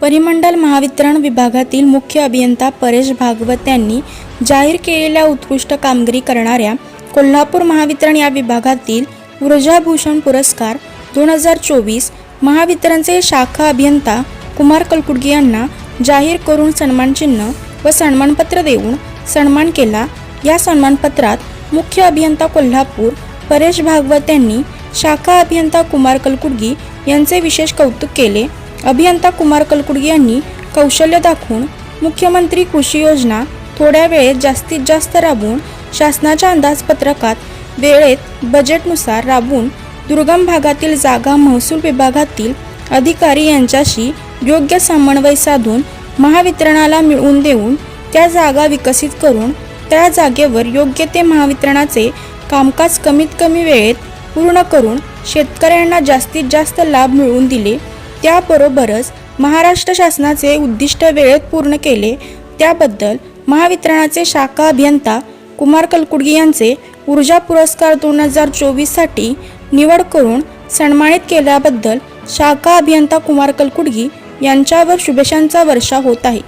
परिमंडल महावितरण विभागातील मुख्य अभियंता परेश भागवत यांनी जाहीर केलेल्या उत्कृष्ट कामगिरी करणाऱ्या कोल्हापूर महावितरण या विभागातील ऊर्जाभूषण पुरस्कार दोन हजार चोवीस महावितरणचे शाखा अभियंता कुमार कलकुडगी यांना जाहीर करून सन्मानचिन्ह व सन्मानपत्र देऊन सन्मान केला. या सन्मानपत्रात मुख्य अभियंता कोल्हापूर परेश भागवत यांनी शाखा अभियंता कुमार कलकुडगी यांचे विशेष कौतुक केले. अभियंता कुमार कलकुडगी यांनी कौशल्य दाखवून मुख्यमंत्री कृषी योजना थोड्या वेळेत जास्तीत जास्त राबवून शासनाच्या अंदाजपत्रकात वेळेत बजेटनुसार राबवून दुर्गम भागातील जागा महसूल विभागातील अधिकारी यांच्याशी योग्य समन्वय साधून महावितरणाला मिळवून देऊन त्या जागा विकसित करून त्या जागेवर योग्य ते महावितरणाचे कामकाज कमीत कमी वेळेत पूर्ण करून शेतकऱ्यांना जास्तीत जास्त लाभ मिळवून दिले. त्याबरोबरच महाराष्ट्र शासनाचे उद्दिष्ट वेळेत पूर्ण केले. त्याबद्दल महावितरणाचे शाखा अभियंता कुमार कलकुडगी यांचे ऊर्जा पुरस्कार दोन हजार चोवीससाठी निवड करून सन्मानित केल्याबद्दल शाखा अभियंता कुमार कलकुडगी यांच्यावर शुभेच्छांचा वर्षा होत आहे.